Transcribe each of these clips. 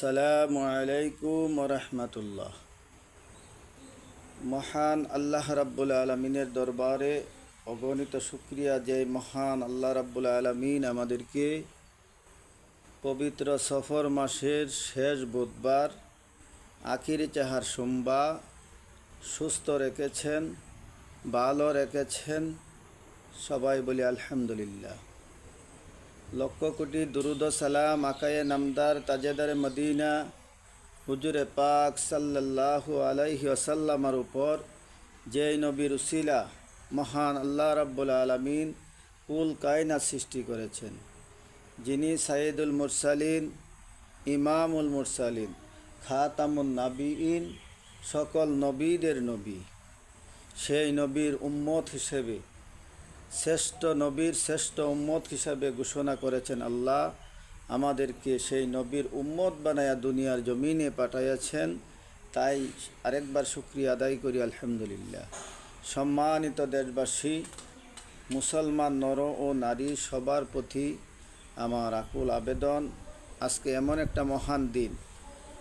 আসসালামু আলাইকুম রহমতুল্লাহ মহান আল্লাহ রাব্বুল আলমিনের দরবারে অগণিত শুক্রিয়া যে মহান আল্লাহ রাব্বুল আলমিন আমাদেরকে পবিত্র সফর মাসের শেষ বুধবার, আখিরি চাহার সোমবা, সুস্থ রেখেছেন, ভালো রেখেছেন, সবাই বলি আলহামদুলিল্লাহ। লক্ষ কোটি দুরুদ সালাম আকায়ে নামদার তাজেদারে মদিনা। হুজুরে পাক সাল্লাল্লাহু আলাইহি ওসাল্লামার উপর যেই নবীর উসিলা মহান আল্লাহ রাব্বুল আলমিন কুল কায়না সৃষ্টি করেছেন, যিনি সাইদুল মুরসালিন, ইমামুল মুরসালিন, খাতামুন নাবিইন সকল নবীদের নবী। সেই নবীর উম্মত হিসেবে শ্রেষ্ঠ নবীর শ্রেষ্ঠ উম্মত হিসাবে ঘোষণা করেছেন আল্লাহ। আমাদেরকে সেই নবীর উম্মত বানায়া দুনিয়ার জমিনে পাঠাইয়াছেন। তাই আরেকবার শুক্রিয়া আদায় করি, আলহামদুলিল্লাহ। সম্মানিত দেশবাসী, মুসলমান নর ও নারী সবার প্রতি আমার আকুল আবেদন। আজকে এমন একটা মহান দিন।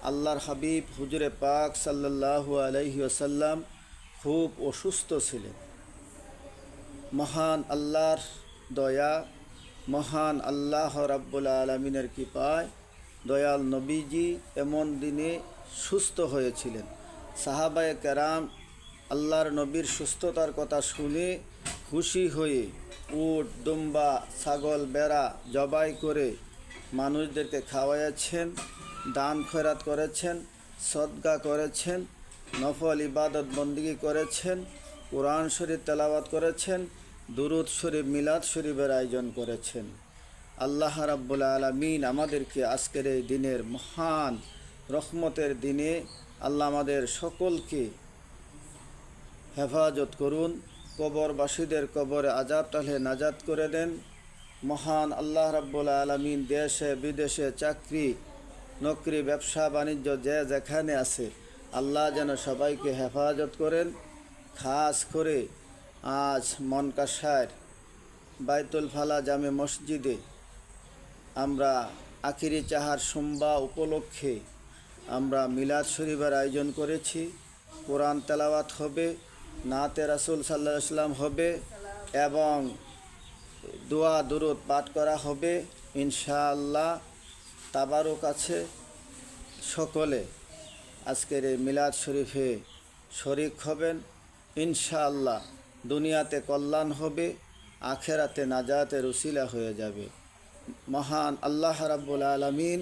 আল্লাহর হাবিব হুজুরে পাক সাল্লাল্লাহু আলাইহি ওসাল্লাম খুব অসুস্থ ছিলেন। মহান আল্লাহর দয়া, মহান আল্লাহ রাব্বুল আলমিনের কৃপায় দয়াল নবীজি এমন দিনে সুস্থ হয়েছিলেন। সাহাবায়ে কেরাম আল্লাহর নবীর সুস্থতার কথা শুনে খুশি হয়ে উট, দুম্বা, ছাগল, বেড়া জবাই করে মানুষদেরকে খাওয়াইয়াছেন, দান খয়রাত করেছেন, সদগা করেছেন, নফল ইবাদত বন্দিগি করেছেন কোরআন শরীফ তেলাওয়াত করেছেন, দুরুদ শরীফ, মিলাদ শরীফের আয়োজন করেছেন। আল্লাহ রাব্বুল আলমিন আমাদেরকে আজকের এই দিনের মহান রহমতের দিনে আল্লাহ আমাদের সকলকে হেফাজত করুন, কবরবাসীদের কবরে আজাব তাহলে নাজাত করে দেন। মহান আল্লাহ রাব্বুল আলমিন দেশে, বিদেশে চাকরি, নকরি, ব্যবসা, বাণিজ্য যে যেখানে আছে, আল্লাহ যেন সবাইকে হেফাজত করেন। খাস করে আজ মনকাশার বাইতুল ফালা জামে মসজিদে আমরা আখিরি চাহার সোমবা উপলক্ষে আমরা মিলাদ শরীফের আয়োজন করেছি। কোরআন তেলাওয়াত হবে, নাতে রাসুল সাল্লাহ সাল্লাম হবে এবং দোয়া দুরুদ পাঠ করা হবে ইনশাআল্লাহ তাবারক আছে সকলে। আজকের এই মিলাদ শরীফে শরিক হবেন। ইনশাআল্লাহ দুনিয়াতে কল্যাণ হবে আখেরাতে নাজাতে রুসিলা হয়ে যাবে। মহান আল্লাহ রাব্বুল আলমিন